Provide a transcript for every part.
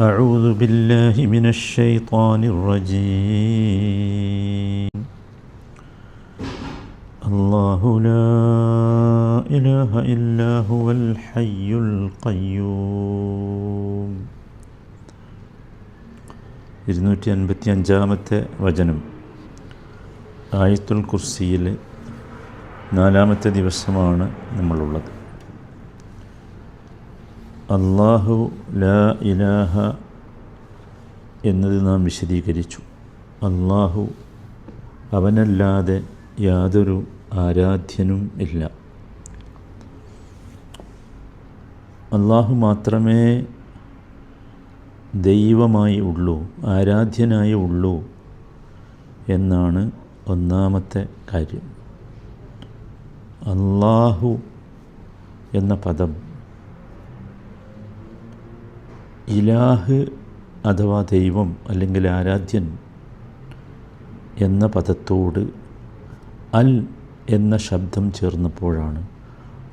أعوذ بالله من الشيطان الرجيم الله لا إله إلا هو الحي القيوم ഇരുന്നൂറ്റി അൻപത്തി അഞ്ചാമത്തെ വചനം ആയത്തുൽ കുർസിയിൽ നാലാമത്തെ ദിവസമാണ് നമ്മളുള്ളത് അള്ളാഹു ലാ ഇലാഹ എന്നത് നാം വിശദീകരിച്ചു. അള്ളാഹു അവനല്ലാതെ യാതൊരു ആരാധ്യനും ഇല്ല. അള്ളാഹു മാത്രമേ ദൈവമായി ഉള്ളൂ ആരാധ്യനായി ഉള്ളൂ എന്നാണ് ഒന്നാമത്തെ കാര്യം. അള്ളാഹു എന്ന പദം ഇലാഹ് അഥവാ ദൈവം അല്ലെങ്കിൽ ആരാധ്യൻ എന്ന പദത്തോട് അൽ എന്ന ശബ്ദം ചേർന്നപ്പോഴാണ്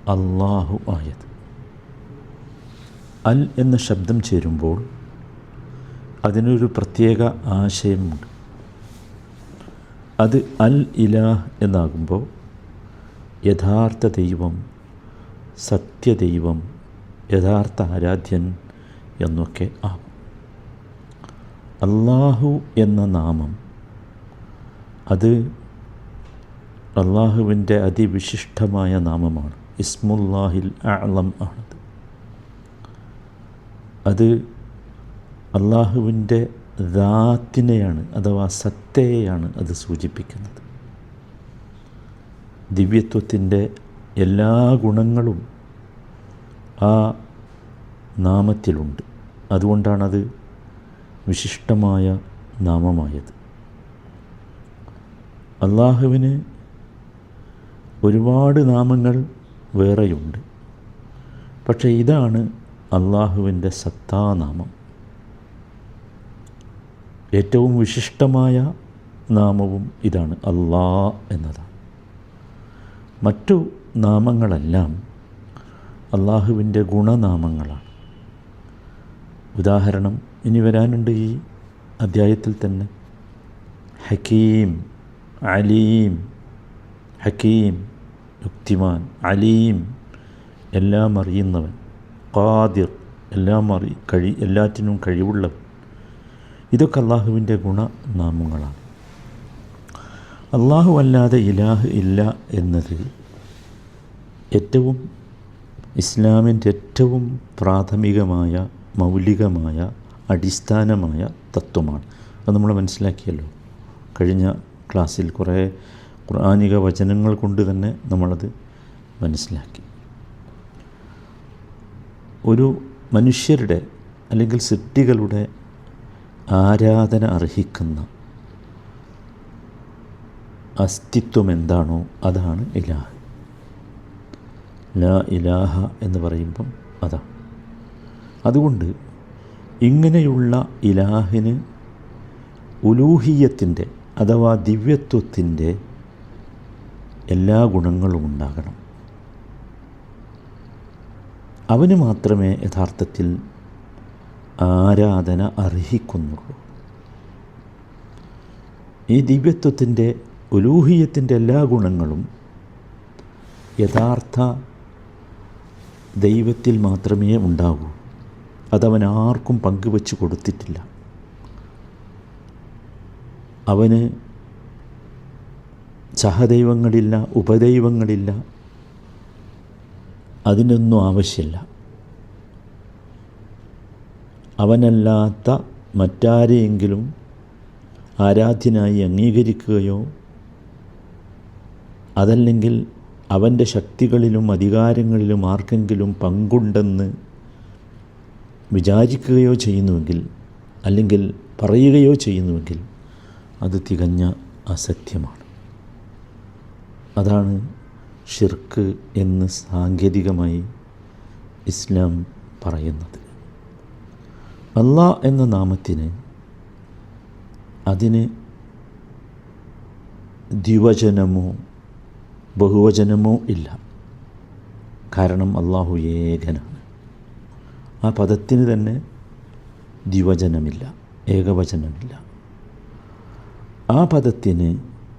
അള്ളാഹു ആയത്. അൽ എന്ന ശബ്ദം ചേരുമ്പോൾ അതിനൊരു പ്രത്യേക ആശയമുണ്ട്. അത് അൽ ഇലാഹ് എന്നാകുമ്പോൾ യഥാർത്ഥ ദൈവം സത്യദൈവം യഥാർത്ഥ ആരാധ്യൻ എന്നൊക്കെ. ആവും അള്ളാഹു എന്ന നാമം. അത് അള്ളാഹുവിന്റെ അതിവിശിഷ്ടമായ നാമമാണ്. ഇസ്മുല്ലാഹിൽ അളം ആണത്. അത് അള്ളാഹുവിന്റെ ദാത്തിനെയാണ് അഥവാ സത്തയെയാണ് അത് സൂചിപ്പിക്കുന്നത്. ദിവ്യത്വത്തിന്റെ എല്ലാ ഗുണങ്ങളും ആ നാമത്തിലുണ്ട്. അതുകൊണ്ടാണത് വിശിഷ്ടമായ നാമമായത്. അള്ളാഹുവിന് ഒരുപാട് നാമങ്ങൾ വേറെയുണ്ട്. പക്ഷേ ഇതാണ് അള്ളാഹുവിന്റെ സത്താനാമം. ഏറ്റവും വിശിഷ്ടമായ നാമവും ഇതാണ് അള്ളാ എന്നതാണ്. മറ്റു നാമങ്ങളെല്ലാം അള്ളാഹുവിന്റെ ഗുണനാമങ്ങളാണ്. ഉദാഹരണം ഇനി വരാനുണ്ട് ഈ അദ്ധ്യായത്തിൽ തന്നെ. ഹക്കീം അലീം ഹക്കീം യുക്തിമാൻ അലീം എല്ലാം അറിയുന്നവൻ ഖാദിർ എല്ലാം അറി കഴി എല്ലാറ്റിനും കഴിവുള്ളവൻ. ഇതൊക്കെ അള്ളാഹുവിന്റെ ഗുണനാമങ്ങളാണ്. അള്ളാഹു അല്ലാതെ ഇലാഹ് ഇല്ല എന്നത് ഏറ്റവും ഇസ്ലാമിന്റെ ഏറ്റവും പ്രാഥമികമായ മൗലികമായ അടിസ്ഥാനമായ തത്വമാണ്. അത് നമ്മൾ മനസ്സിലാക്കിയല്ലോ. കഴിഞ്ഞ ക്ലാസ്സിൽ കുറേ ഖുർആാനിക വചനങ്ങൾ കൊണ്ട് തന്നെ നമ്മളത് മനസ്സിലാക്കി. ഒരു മനുഷ്യരുടെ അല്ലെങ്കിൽ സൃഷ്ടികളുടെ ആരാധന അർഹിക്കുന്ന അസ്തിത്വം എന്താണോ അതാണ് ഇലാഹ്. ലാ ഇലാഹ എന്ന് പറയുമ്പം അതാണ് അതുകൊണ്ട് ഇങ്ങനെയുള്ള ഇലാഹിന് ഉലൂഹിയത്തിന്റെ അഥവാ ദിവ്യത്വത്തിന്റെ എല്ലാ ഗുണങ്ങളും ഉണ്ടാകണം. അവന് മാത്രമേ യഥാർത്ഥത്തിൽ ആരാധന അർഹിക്കുന്നുള്ളൂ. ഈ ദിവ്യത്വത്തിന്റെ ഉലൂഹിയത്തിന്റെ എല്ലാ ഗുണങ്ങളും യഥാർത്ഥ ദൈവത്തിൽ മാത്രമേ ഉണ്ടാകൂ. അതവൻ ആർക്കും പങ്കുവെച്ച് കൊടുത്തിട്ടില്ല. അവന് സഹദൈവങ്ങളില്ല ഉപദൈവങ്ങളില്ല അതിനൊന്നും ആവശ്യമില്ല. അവനല്ലാത്ത മറ്റാരെയെങ്കിലും ആരാധ്യനായി അംഗീകരിക്കുകയോ അതല്ലെങ്കിൽ അവന്റെ ശക്തികളിലും അധികാരങ്ങളിലും ആർക്കെങ്കിലും പങ്കുണ്ടെന്ന് വിചാരിക്കുകയോ ചെയ്യുന്നുവെങ്കിൽ അല്ലെങ്കിൽ പറയുകയോ ചെയ്യുന്നുവെങ്കിൽ അത് തികഞ്ഞ അസത്യമാണ്. അതാണ് ഷിർക്ക് എന്ന് സാങ്കേതികമായി ഇസ്ലാം പറയുന്നത്. അള്ളാ എന്ന നാമത്തിന് അതിന് ദ്വിവചനമോ ബഹുവചനമോ ഇല്ല. കാരണം അള്ളാഹു ഏകനാണ്. ആ പദത്തിന് തന്നെ ദ്വിവചനമില്ല ഏകവചനമില്ല. ആ പദത്തിന്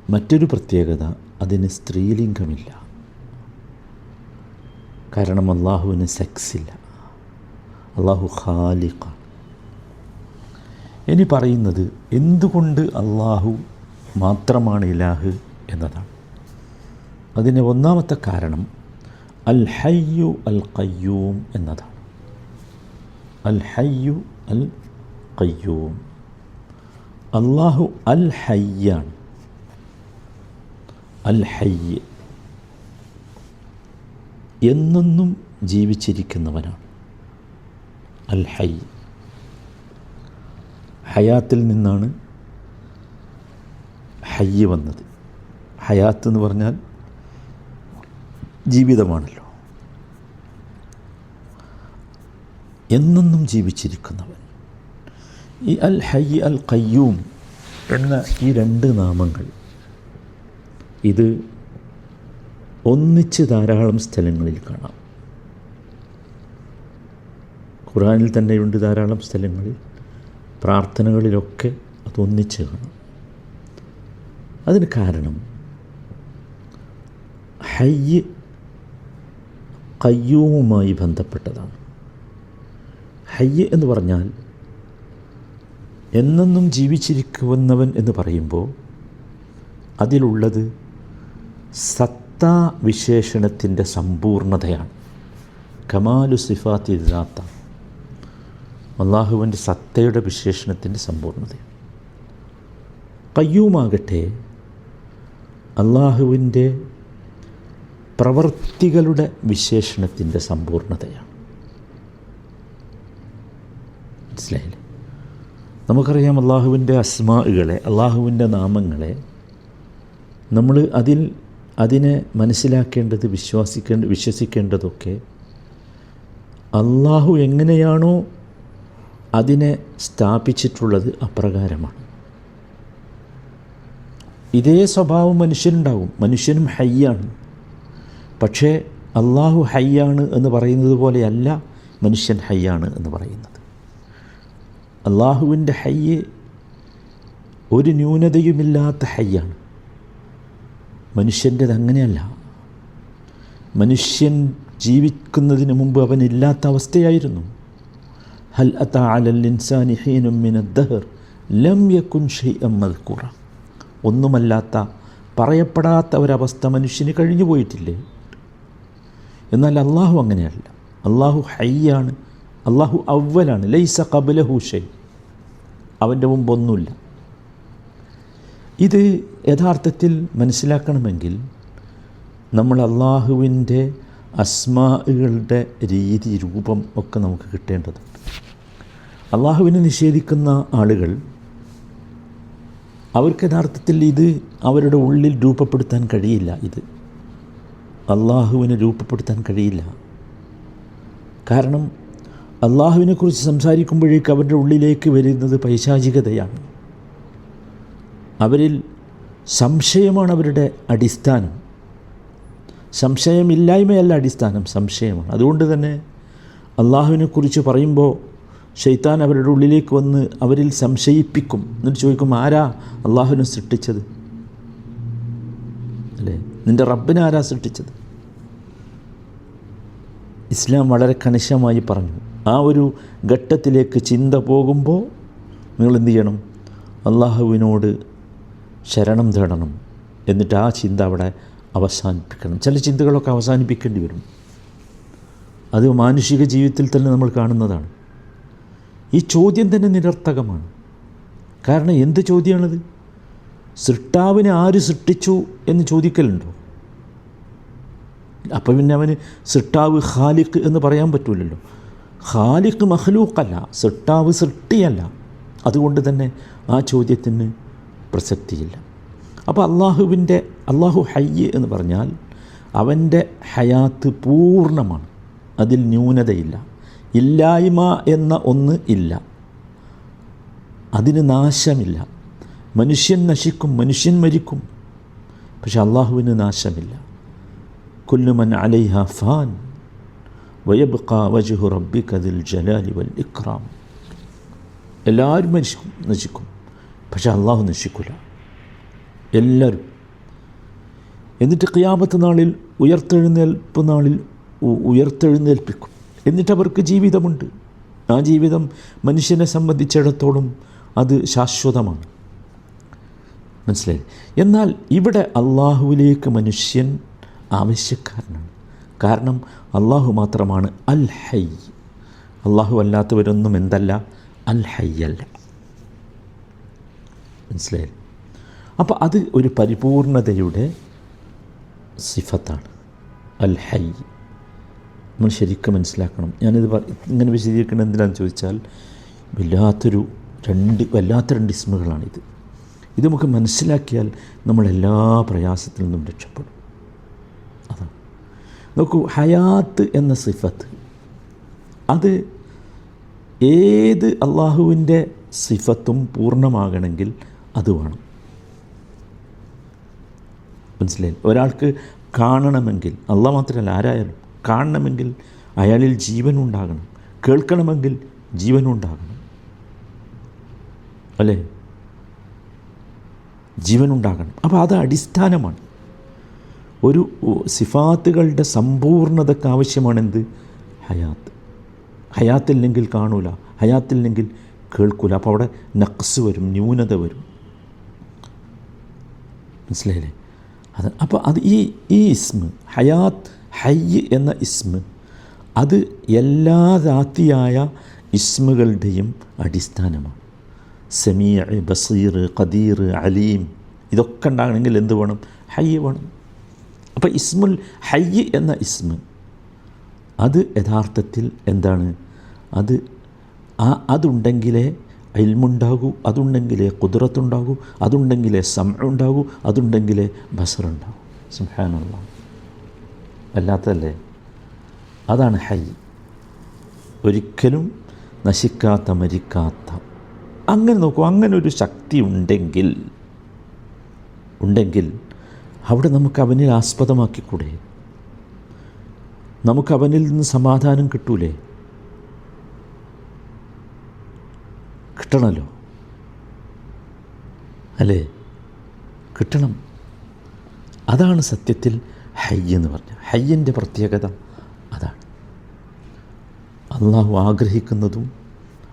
മറ്റൊരു പ്രത്യേകത അതിന് സ്ത്രീലിംഗമില്ല. കാരണം അള്ളാഹുവിന് സെക്സില്ല. അള്ളാഹു ഖാലിഖാണ് ഇനി പറയുന്നത് എന്തുകൊണ്ട് അള്ളാഹു മാത്രമാണ് ഇലാഹ് എന്നതാണ്. അതിന് ഒന്നാമത്തെ കാരണം അൽ ഹയ്യു അൽ കയ്യൂം എന്നതാണ്. അൽ ഹയ്യു അൽ കയ്യൂം അള്ളാഹു അൽ ഹയ്യാണ് അൽ ഹയ്യ് എന്നെന്നും ജീവിച്ചിരിക്കുന്നവനാണ്. അൽ ഹയ്യ് ഹയാത്തിൽ നിന്നാണ് ഹയ്യ് വന്നത്. ഹയാത്ത് എന്ന് പറഞ്ഞാൽ ജീവിതമാണല്ലോ. എന്നെന്നും ജീവിച്ചിരിക്കുന്നവൻ. ഈ അൽ ഹൈ അൽ കയ്യൂം എന്ന ഈ രണ്ട് നാമങ്ങൾ ഇത് ഒന്നിച്ച് ധാരാളം സ്ഥലങ്ങളിൽ കാണാം. ഖുറാനിൽ തന്നെയുണ്ട് ധാരാളം സ്ഥലങ്ങളിൽ. പ്രാർത്ഥനകളിലൊക്കെ അതൊന്നിച്ച് കാണാം. അതിന് കാരണം ഹയ്യ് കയ്യൂമുമായി ബന്ധപ്പെട്ടതാണ്. ഹയ്യ് എന്ന് പറഞ്ഞാൽ എന്നെന്നും ജീവിച്ചിരിക്കുന്നവൻ എന്ന് പറയുമ്പോൾ അതിലുള്ളത് സത്താ വിശേഷണത്തിന്റെ സമ്പൂർണതയാണ്. കമാലു സിഫാത്തി ഇല്ലാത്ത അള്ളാഹുവിന്റെ സത്തയുടെ വിശേഷണത്തിന്റെ സമ്പൂർണതയാണ്. കയ്യൂമാകട്ടെ അള്ളാഹുവിന്റെ പ്രവർത്തികളുടെ വിശേഷണത്തിന്റെ സമ്പൂർണതയാണ്. മനസ്സിലായില്ലേ? നമുക്കറിയാം അള്ളാഹുവിന്റെ അസ്മാകളെ അള്ളാഹുവിന്റെ നാമങ്ങളെ നമ്മൾ അതിൽ അതിനെ മനസ്സിലാക്കേണ്ടത് വിശ്വാസിക്കേണ്ട വിശ്വസിക്കേണ്ടതൊക്കെ അള്ളാഹു എങ്ങനെയാണോ അതിനെ സ്ഥാപിച്ചിട്ടുള്ളത് അപ്രകാരമാണ്. ഇതേ സ്വഭാവം മനുഷ്യനുണ്ടാവും. മനുഷ്യനും ഹയ്യാണ്. പക്ഷേ അള്ളാഹു ഹയ്യാണ് എന്ന് പറയുന്നത് പോലെയല്ല മനുഷ്യൻ ഹയ്യാണ് എന്ന് പറയുന്നത്. അള്ളാഹുവിന്റെ ഹയ്യ് ഒരു ന്യൂനതയുമില്ലാത്ത ഹയ്യാണ്. മനുഷ്യന്റെത് അങ്ങനെയല്ല മനുഷ്യൻ ജീവിക്കുന്നതിന് മുമ്പ് അവനില്ലാത്ത അവസ്ഥയായിരുന്നു. ഹൽ ദഹർ ലം ഒന്നുമല്ലാത്ത പറയപ്പെടാത്ത ഒരവസ്ഥ മനുഷ്യന് കഴിഞ്ഞു പോയിട്ടില്ലേ എന്നാൽ അള്ളാഹു അങ്ങനെയല്ല. അള്ളാഹു ഹയ്യാണ് അള്ളാഹു അവലാണ് ലൈസ കബലഹു ഷൈ. അവന്റെ മുമ്പൊന്നുമില്ല. ഇത് യഥാർത്ഥത്തിൽ മനസ്സിലാക്കണമെങ്കിൽ നമ്മൾ അള്ളാഹുവിന്റെ അസ്മാകളുടെ രീതി രൂപം ഒക്കെ നമുക്ക് കിട്ടേണ്ടതുണ്ട്. അള്ളാഹുവിനെ നിഷേധിക്കുന്ന ആളുകൾ അവർക്ക് യഥാർത്ഥത്തിൽ ഇത് അവരുടെ ഉള്ളിൽ രൂപപ്പെടുത്താൻ കഴിയില്ല. ഇത് അള്ളാഹുവിനെ രൂപപ്പെടുത്താൻ കഴിയില്ല. കാരണം അള്ളാഹുവിനെക്കുറിച്ച് സംസാരിക്കുമ്പോഴേക്ക് അവരുടെ ഉള്ളിലേക്ക് വരുന്നത് പൈശാചികതയാണ്. അവരിൽ സംശയമാണ് അവരുടെ അടിസ്ഥാനം. സംശയമില്ലായ്മയല്ല അടിസ്ഥാനം സംശയമാണ്. അതുകൊണ്ട് തന്നെ അള്ളാഹുവിനെക്കുറിച്ച് പറയുമ്പോൾ ഷെയ്ത്താൻ അവരുടെ ഉള്ളിലേക്ക് വന്ന് അവരിൽ സംശയിപ്പിക്കും. എന്നിട്ട് ചോദിക്കും ആരാ അള്ളാഹുവിനെ സൃഷ്ടിച്ചത്? അല്ലേ? നിന്റെ റബ്ബിനെ ആരാ സൃഷ്ടിച്ചത്? ഇസ്ലാം വളരെ കണിശമായി പറഞ്ഞു. ആ ഒരു ഘട്ടത്തിലേക്ക് ചിന്ത പോകുമ്പോൾ നിങ്ങൾ എന്ത് ചെയ്യണം? അള്ളാഹുവിനോട് ശരണം തേടണം. എന്നിട്ട് ആ ചിന്ത അവിടെ അവസാനിപ്പിക്കണം. ചില ചിന്തകളൊക്കെ അവസാനിപ്പിക്കേണ്ടി വരും. അത് മാനുഷിക ജീവിതത്തിൽ തന്നെ നമ്മൾ കാണുന്നതാണ്. ഈ ചോദ്യം തന്നെ നിരർത്ഥകമാണ്. കാരണം എന്ത് ചോദ്യമാണത്? സൃഷ്ടാവിനെ ആര് സൃഷ്ടിച്ചു എന്ന് ചോദിക്കലുണ്ടോ? അപ്പം പിന്നെ അവന് സൃഷ്ടാവ് ഖാലിഖ് എന്ന് പറയാൻ പറ്റൂലല്ലോ. ഖാലിഖ് മഹ്ലൂക്കല്ല സൃഷ്ടാവ് സൃഷ്ടിയല്ല. അതുകൊണ്ട് തന്നെ ആ ചോദ്യത്തിന് പ്രസക്തിയില്ല. അപ്പോൾ അള്ളാഹുവിന്റെ അള്ളാഹു ഹയ്യ് എന്ന് പറഞ്ഞാൽ അവന്റെ ഹയാത്ത് പൂർണമാണ്. അതിൽ ന്യൂനതയില്ല. ഇല്ലായ്മ എന്ന ഒന്ന് ഇല്ല. അതിന് നാശമില്ല. മനുഷ്യൻ നശിക്കും മനുഷ്യൻ മരിക്കും. പക്ഷെ അള്ളാഹുവിന് നാശമില്ല. കൊല്ലുമൻ അലൈഹ ഫാൻ. വയബ്ക വജുഹു റബ്ബിക ദിൽ ജലാലി വൽ ഇക്രാം. എല്ലാവരും നശിക്കും നശിക്കും. പക്ഷെ അള്ളാഹു നശിക്കില്ല എല്ലാവരും. എന്നിട്ട് ക്യാമത്ത് നാളിൽ ഉയർത്തെഴുന്നേൽപ്പ് നാളിൽ ഉയർത്തെഴുന്നേൽപ്പിക്കും. എന്നിട്ട് അവർക്ക് ജീവിതമുണ്ട്. ആ ജീവിതം മനുഷ്യനെ സംബന്ധിച്ചിടത്തോളം അത് ശാശ്വതമാണ്. മനസ്സിലായി? എന്നാൽ ഇവിടെ അള്ളാഹുവിലേക്ക് മനുഷ്യൻ ആവശ്യക്കാരനാണ്. കാരണം അള്ളാഹു മാത്രമാണ് അൽ ഹൈ അള്ളാഹു അല്ലാത്തവരൊന്നും എന്തല്ല? അൽ ഹൈ അല്ല മനസ്സിലായി? അപ്പോൾ അത് ഒരു പരിപൂർണതയുടെ സിഫത്താണ്. അൽ ഹൈ നമ്മൾ ശരിക്കും മനസ്സിലാക്കണം. ഞാനിത് ഇങ്ങനെ വിശദീകരിക്കണം എന്തിനാണെന്ന് ചോദിച്ചാൽ വല്ലാത്തൊരു രണ്ട് വല്ലാത്ത രണ്ട് ഇസ്മുകളാണിത്. ഇത് നമുക്ക് മനസ്സിലാക്കിയാൽ നമ്മൾ എല്ലാ പ്രയാസത്തിൽ നിന്നും രക്ഷപ്പെടും. അതാണ്. നോക്കൂ ഹയാത്ത് എന്ന സിഫത്ത്. അത് ഏത് അള്ളാഹുവിന്റെ സിഫത്തും പൂർണമാകണമെങ്കിൽ അത് വേണം. മനസ്സിലായി ഒരാൾക്ക് കാണണമെങ്കിൽ അള്ള മാത്രമല്ല ആരായാലും കാണണമെങ്കിൽ അയാളിൽ ജീവൻ ഉണ്ടാകണം. കേൾക്കണമെങ്കിൽ ജീവൻ ഉണ്ടാകണം. അല്ലേ? ജീവൻ ഉണ്ടാകണം. അപ്പോൾ അത് അടിസ്ഥാനമാണ്. ഒരു സിഫാത്തുകളുടെ സമ്പൂർണതയ്ക്ക് ആവശ്യമാണെന്ത്? ഹയാത്ത്. ഹയാത്തില്ലെങ്കിൽ കാണൂല. ഹയാത്തില്ലെങ്കിൽ കേൾക്കൂല. അപ്പോൾ അവിടെ നക്സ് വരും ന്യൂനത വരും. മനസ്സിലായില്ലേ? അത് അപ്പോൾ അത് ഈ ഈ ഇസ്മ് ഹയാത്ത് ഹയ്യ് എന്ന ഇസ്മ് അത് എല്ലാ ദാത്തിയായ ഇസ്മുകളുടെയും അടിസ്ഥാനമാണ്. സമീർ ബസീർ ഖദീർ അലീം ഇതൊക്കെ ഉണ്ടാകണമെങ്കിൽ എന്ത് വേണം? ഹയ്യ് വേണം. അപ്പോൾ ഇസ്മുൽ ഹയ്യ് എന്ന ഇസ്മ്. അത് യഥാർത്ഥത്തിൽ എന്താണ്? അത് ആ അതുണ്ടെങ്കിലേ ഇൽമുണ്ടാകൂ അതുണ്ടെങ്കിലേ കുതിരത്തുണ്ടാകൂ അതുണ്ടെങ്കിലേ സമയമുണ്ടാകൂ അതുണ്ടെങ്കിലേ ബസറുണ്ടാകൂ. സുഹാനുള്ള അല്ലാത്തല്ലേ അതാണ് ഹൈ ഒരിക്കലും നശിക്കാത്ത മരിക്കാത്ത. അങ്ങനെ നോക്കൂ അങ്ങനെ ഒരു ശക്തി ഉണ്ടെങ്കിൽ ഉണ്ടെങ്കിൽ അവിടെ നമുക്ക് അവനിൽ ആസ്പദമാക്കിക്കൂടെ? നമുക്ക് അവനിൽ നിന്ന് സമാധാനം കിട്ടൂലേ? കിട്ടണല്ലോ. അല്ലേ? കിട്ടണം. അതാണ് സത്യത്തിൽ ഹൈ എന്ന് പറഞ്ഞത്. ഹയ്യന്റെ പ്രത്യേകത അതാണ്. അള്ളാഹു ആഗ്രഹിക്കുന്നതും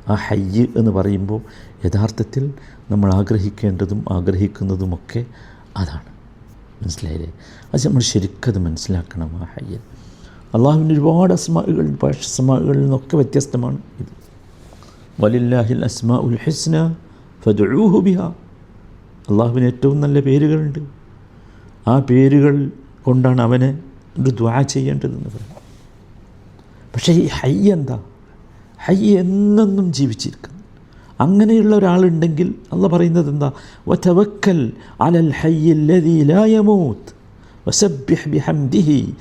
ആ ഹയ്യ് എന്ന് പറയുമ്പോൾ യഥാർത്ഥത്തിൽ നമ്മൾ ആഗ്രഹിക്കേണ്ടതും ആഗ്രഹിക്കുന്നതുമൊക്കെ അതാണ്. മനസ്സിലായില്ലേ? അത് നമ്മൾ ശരിക്കത് മനസ്സിലാക്കണം ആ ഹയ്യൻ. അള്ളാഹുവിന്റെ ഒരുപാട് അസ്മാകൾ പക്ഷ അസ്മാകളിൽ നിന്നൊക്കെ വ്യത്യസ്തമാണ് ഇത്. വലില്ലാഹിൽ അസ്മാ ഉൽ ഹസ്ന ഫുബിഹ അള്ളാഹുവിന് ഏറ്റവും നല്ല പേരുകളുണ്ട്. ആ പേരുകൾ കൊണ്ടാണ് അവനെ ഒരു ദ്വാ ചെയ്യേണ്ടതെന്ന് പറയുന്നത്. പക്ഷേ ഈ ഹയ്യ എന്താ? ഹയ്യ എന്നെന്നും ജീവിച്ചിരിക്കുന്നു. അങ്ങനെയുള്ള ഒരാളുണ്ടെങ്കിൽ അല്ല പറയുന്നത് എന്താ? വതവക്കൽ അലൽ ഹയ്യല്ലദീ ലാ യമൂത്ത് വസബ്ബിഹ് ബിഹംദിഹി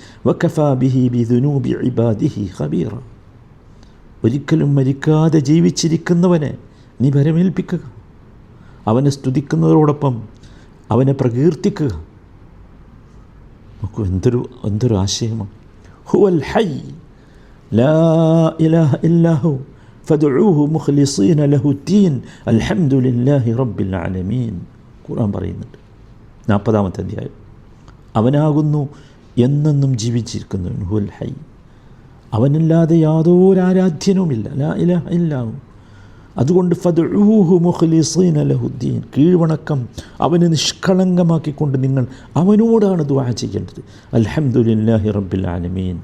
ഇബാദിഹി ഒരിക്കലും മരിക്കാതെ ജീവിച്ചിരിക്കുന്നവനെ നീ ഭരമേൽപ്പിക്കുക. അവനെ സ്തുതിക്കുന്നതോടൊപ്പം അവനെ പ്രകീർത്തിക്കുക. നോക്കൂ എന്തൊരു എന്തൊരു ആശയമാണ്. ഹുവൽ ഹൈ ലാ ഇലാഹ ഇല്ലാഹു ഫദുഊഹു മുഖ്ലിസീന ലഹുദ്ദീൻ അൽഹംദുലില്ലാഹി റബ്ബിൽ ആലമീൻ. ഖുർആൻ പറയുന്നുണ്ട്. നാൽപ്പതാമത്തെ അധ്യായം. അവനാകുന്നു എന്നെന്നും ജീവിച്ചിരിക്കുന്നവൻ ഹുവൽ ഹൈ. അവനല്ലാതെ യാതൊരു ആരാധ്യനുമില്ല. ലാ ഇലാഹ ഇല്ലാഹു. അതുകൊണ്ട് ഫദ്ഊഹു മുഖ്ലിസീന ലഹുദ്ദീൻ കീഴ്വണക്കം അവനെ നിഷ്കളങ്കമാക്കിക്കൊണ്ട് നിങ്ങൾ അവനോടാണ് ദുആ ചെയ്യേണ്ടത്. അൽഹംദുലില്ലാഹി റബ്ബിൽ ആലമീൻ.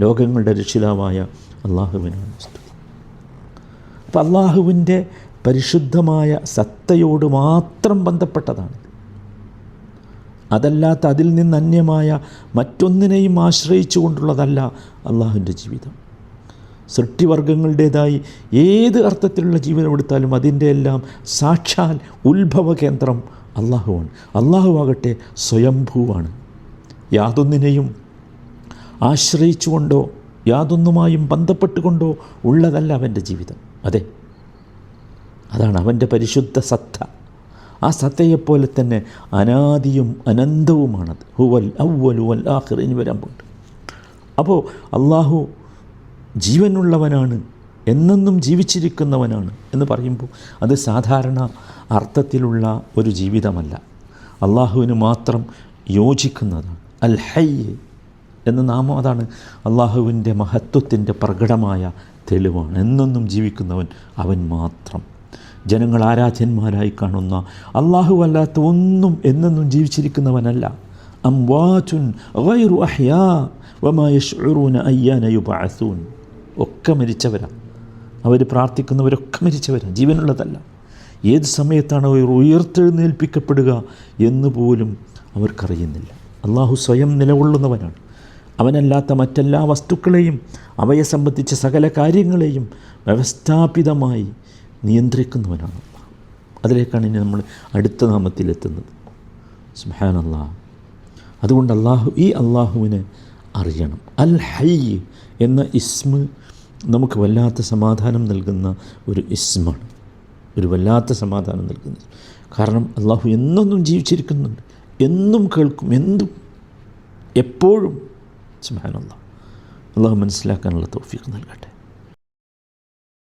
ലോകങ്ങളുടെ രക്ഷിതാവായ അള്ളാഹുവിനാണ്. സ്തുതി അപ്പം അള്ളാഹുവിന്റെ പരിശുദ്ധമായ സത്തയോട് മാത്രം ബന്ധപ്പെട്ടതാണ്. അതല്ലാത്ത അതിൽ നിന്ന് അന്യമായ മറ്റൊന്നിനെയും ആശ്രയിച്ചു കൊണ്ടുള്ളതല്ല അള്ളാഹുവിന്റെ ജീവിതം. സൃഷ്ടിവർഗങ്ങളുടേതായി ഏത് അർത്ഥത്തിലുള്ള ജീവനം എടുത്താലും അതിന്റെ എല്ലാം സാക്ഷാൽ ഉത്ഭവ കേന്ദ്രം അള്ളാഹുവാണ് അള്ളാഹുവാകട്ടെ സ്വയംഭൂവാണ്. യാതൊന്നിനെയും ആശ്രയിച്ചുകൊണ്ടോ യാതൊന്നുമായും ബന്ധപ്പെട്ടുകൊണ്ടോ ഉള്ളതല്ല അവന്റെ ജീവിതം. അതെ. അതാണ് അവന്റെ പരിശുദ്ധ സത്ത. ആ സത്തയെപ്പോലെ തന്നെ അനാദിയും അനന്തവുമാണത്. ഹുവൽ ഔവൽ വൽ ഇനി വരാൻ പോകുന്നുണ്ട് അപ്പോൾ അള്ളാഹു ജീവനുള്ളവനാണ് എന്നെന്നും ജീവിച്ചിരിക്കുന്നവനാണ് എന്ന് പറയുമ്പോൾ അത് സാധാരണ അർത്ഥത്തിലുള്ള ഒരു ജീവിതമല്ല. അള്ളാഹുവിന് മാത്രം യോജിക്കുന്നതാണ്. അൽ ഹയ്യ് എന്ന നാമം അതാണ് അള്ളാഹുവിന്റെ മഹത്വത്തിന്റെ പ്രകടമായ തെളിവാണ്. എന്നെന്നും ജീവിക്കുന്നവൻ അവൻ മാത്രം. ജനങ്ങൾ ആരാധ്യന്മാരായി കാണുന്ന അള്ളാഹു അല്ലാത്ത ഒന്നും എന്നെന്നും ജീവിച്ചിരിക്കുന്നവനല്ല. അംവാറ്റുൻ ഗൈറു ഒക്കെ മരിച്ചവരാണ് അവർ പ്രാർത്ഥിക്കുന്നവരൊക്കെ മരിച്ചവരാണ് ജീവനുള്ളതല്ല. ഏത് സമയത്താണ് അവർ ഉയർത്തെഴുന്നേൽപ്പിക്കപ്പെടുക എന്ന് പോലും അവർക്കറിയുന്നില്ല. അള്ളാഹു സ്വയം നിലകൊള്ളുന്നവനാണ്. അവനല്ലാത്ത മറ്റെല്ലാ വസ്തുക്കളെയും അവയെ സംബന്ധിച്ച സകല കാര്യങ്ങളെയും വ്യവസ്ഥാപിതമായി നിയന്ത്രിക്കുന്നവനാണ് അതിലേക്കാണ് ഇനി നമ്മൾ അടുത്ത നാമത്തിലെത്തുന്നത് സുഹാൻ അള്ളാഹ് അതുകൊണ്ട് അള്ളാഹു ഈ അള്ളാഹുവിനെ അറിയണം. അൽ ഹൈ എന്ന ഇസ്മ നമുക്ക് വല്ലാത്ത സമാധാനം നൽകുന്ന ഒരു ഇസ്മാണ്. ഒരു വല്ലാത്ത സമാധാനം നൽകുന്നത്. കാരണം അള്ളാഹു എന്നൊന്നും ജീവിച്ചിരിക്കുന്നുണ്ട്. എന്നും കേൾക്കും എന്തും എപ്പോഴും سبحان الله. اللهم نسلاك أن لا توفيقنا القتل